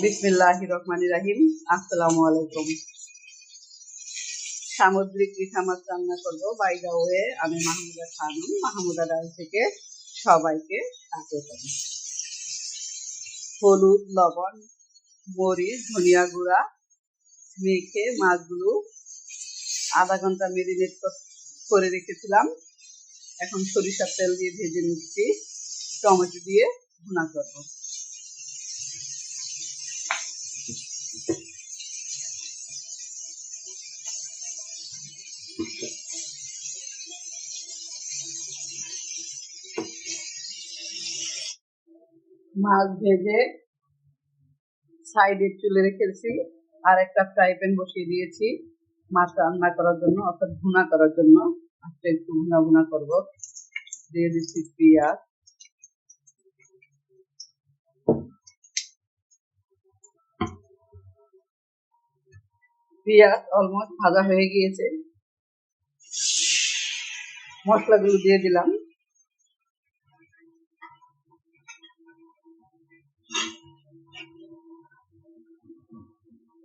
বিসমিল্লাহ রহমান রাহিম। আসসালামু আলাইকুম। সামুদ্রিক পিঠা মাছ রান্না করব। বাইদা ওয়ে আমি মাহমুদা খানম। মাহমুদা ডাল থেকে সবাইকে স্বাগত। হলুদ, লবণ, মরিচ, ধনিয়া গুঁড়া, মেখে মাছগুলো আধা ঘণ্টা মেরিনেট করে রেখেছিলাম। এখন সরিষার তেল দিয়ে ভেজে নিচ্ছি। টমেটো দিয়ে ভুনা করব। মাছ ভেজে সাইডে চুলে রেখেছি আর একটা ফ্রাই প্যান বসিয়ে দিয়েছি মাছ রান্না করার জন্য, অর্থাৎ ভুনা করার জন্য। আজকে একটু ভুনা ভুনা করব। দিয়ে দিচ্ছি পেঁয়াজ। পেঁয়াজ অলমোস্ট ভাজা হয়ে গিয়েছে। মশলাগুলো দিয়ে দিলাম।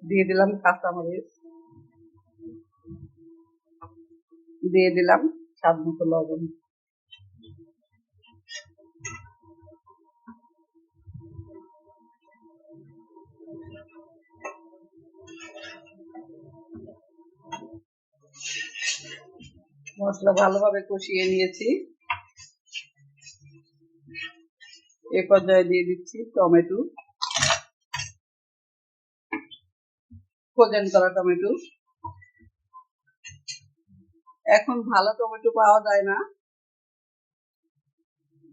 দিয়ে দিলাম কাঁচামরিচ। দিয়ে দিলাম স্বাদ মতো লবণ। মশলা ভালোভাবে কষিয়ে নিয়েছি। এ পর্যায়ে দিয়ে দিচ্ছি টমেটো। ফ্রোজেন করা টমেটো। এখন ভালো টমেটো পাওয়া যায় না।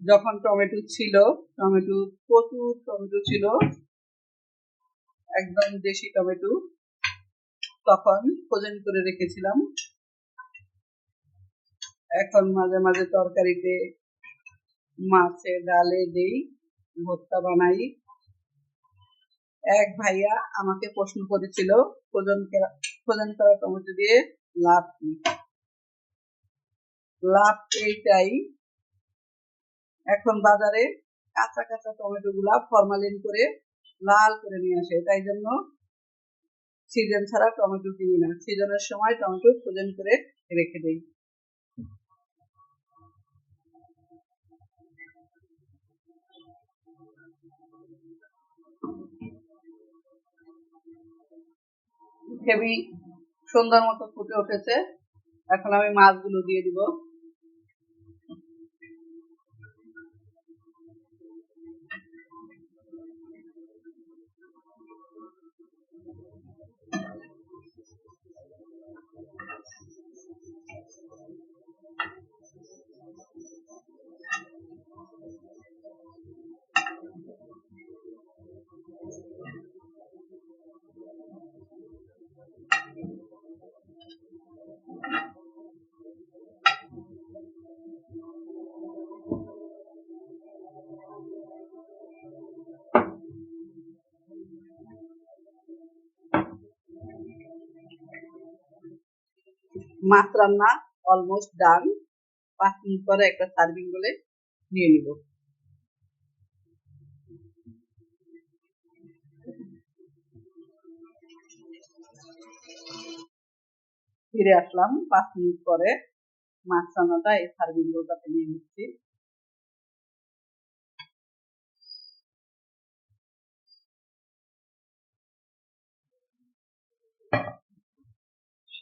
যখন টমেটো ছিল, টমেটো, প্রচুর টমেটো ছিল। একদম দেশি টমেটো। তখন ফ্রোজেন করে রেখেছিলাম। এখন মাঝে মাঝে তরকারিতে মাছে, ডালে দেই, ভর্তা বানাই। এক ভাইয়া আমাকে প্রশ্ন করেছিল ফ্রোজেন করা টমেটো দিয়ে লাভ কি? লাভ এইটাই, এখন বাজারে কাঁচা কাঁচা টমেটো গুলা ফরমালিন করে লাল করে নিয়ে আসে। তাই জন্য সিজন ছাড়া টমেটো কিনি না। সিজনের সময় টমেটো ফ্রোজেন করে রেখে দেই। হেভি সুন্দর মতো ফুটে উঠেছে। এখন আমি মাছগুলো দিয়ে দিব। মাছ রান্না অলমোস্ট ডান পাঁচ মিনিট পরে একটা সার্ভিং বলে নিয়ে নিব। ফিরে আসলাম। পাঁচ মিনিট পরে মাছ রান্নাটা এই সার্ভিং বোলটাতে নিয়ে নিচ্ছি।